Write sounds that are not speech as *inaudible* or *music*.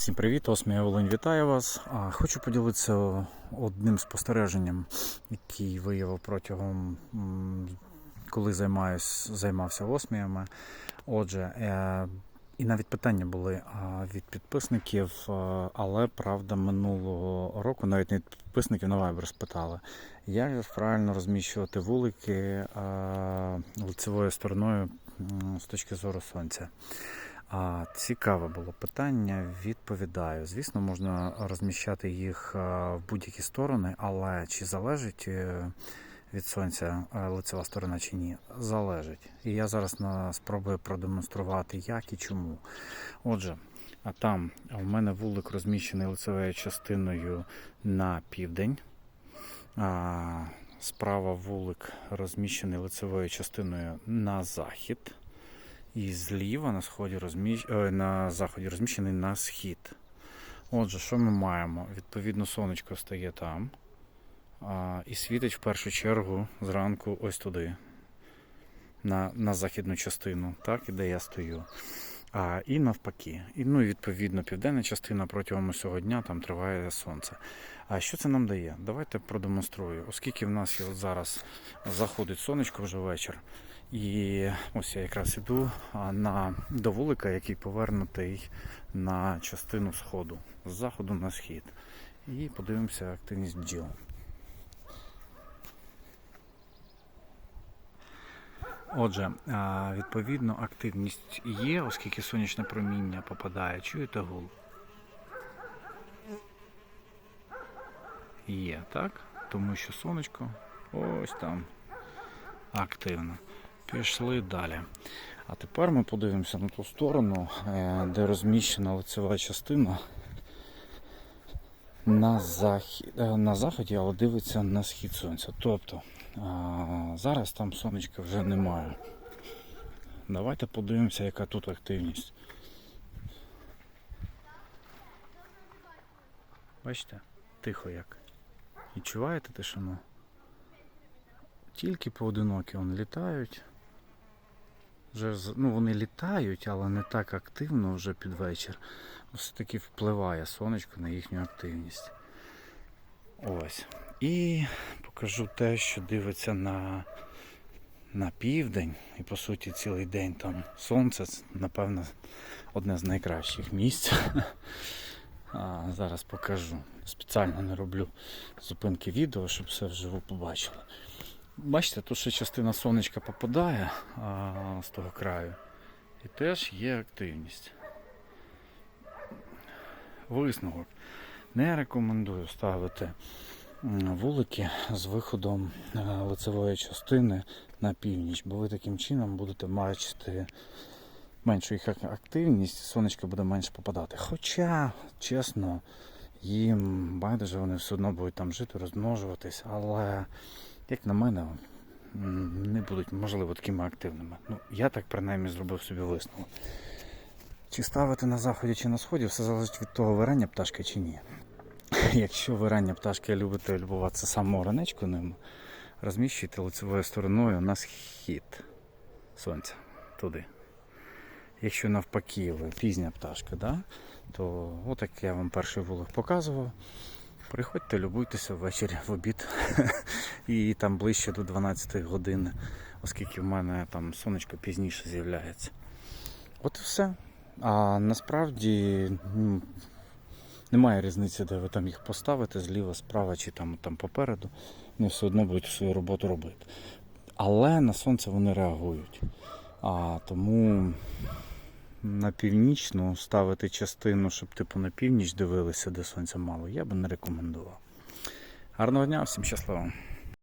Всім привіт, Осмія Волинь вітаю вас. Хочу поділитися одним спостереженням, який виявив протягом, коли займаюсь, займався осміями. Отже, е, і навіть питання були від підписників, але правда минулого року навіть не від підписників на Viber спитали, як правильно розміщувати вулики лицевою стороною з точки зору сонця. А, цікаве було питання. Відповідаю. Звісно, можна розміщати їх в будь-які сторони, але чи залежить е, від сонця е, лицева сторона чи ні? Залежить. І я зараз спробую продемонструвати, як і чому. Отже, а там у мене вулик розміщений лицевою частиною на південь. А, справа вулик розміщений лицевою частиною на захід. І зліва на сході розміщ... е, на заході розміщений на схід. Отже, що ми маємо? Відповідно, сонечко стає там. А, і світить в першу чергу зранку ось туди, на, на західну частину, так, і де я стою. А, і навпаки. І, ну, відповідно, південна частина протягом усього дня там триває сонце. А що це нам дає? Давайте продемонструю. Оскільки в нас зараз заходить сонечко вже вечір. І ось я якраз іду на, до вулика, який повернутий на частину сходу, з заходу на схід. І подивимося активність бджіл. Отже, відповідно, активність є, оскільки сонячне проміння попадає. Чуєте гул? Є, так? Тому що сонечко ось там активно. Пішли далі. А тепер ми подивимося на ту сторону, е, де розміщена лицева частина на, захід, на заході, але дивиться на схід сонця. Тобто а, зараз там сонечка вже немає. Давайте подивимося, яка тут активність. Бачите, тихо як. Відчуваєте тишину? Тільки поодинокі вони літають. Вже, ну, вони літають, але не так активно вже під вечір. Все-таки впливає сонечко на їхню активність. Ось. І покажу те, що дивиться на, на південь. І по суті цілий день там сонце. Це, напевно, одне з найкращих місць. *laughs* А, зараз покажу. Спеціально не роблю зупинки відео, щоб все вживу побачили. Бачите, тут ще частина сонечка попадає а, з того краю. І теж є активність. Висновок. Не рекомендую ставити вулики з виходом е, лицевої частини на північ, бо ви таким чином будете бачити меншу їх ак- активність, сонечко буде менше попадати. Хоча, чесно, їм байдуже вони все одно будуть там жити, розмножуватись, але як на мене, не будуть, можливо, такими активними. Ну, я так принаймні зробив собі висновок. Чи ставити на заході чи на сході, все залежить від того, вирання пташки чи ні. *laughs* Якщо ви вирання пташки любите любуватися самого ранечку ним, розміщуйте лицевою стороною на схід сонця туди. Якщо навпаки ви пізня пташка, да, то отак я вам перший вулик показував. Приходьте, любуйтеся ввечері в обід *laughs* і там ближче до 12 години, оскільки в мене там сонечко пізніше з'являється. От і все. А насправді м, немає різниці, де ви там їх поставите, зліва, справа чи там, там попереду. Вони все одно будуть свою роботу робити. Але на сонце вони реагують. А тому на північну ставити частину, щоб типу на північ дивилися, де сонця мало, я би не рекомендував. Гарного дня, всім щасливо!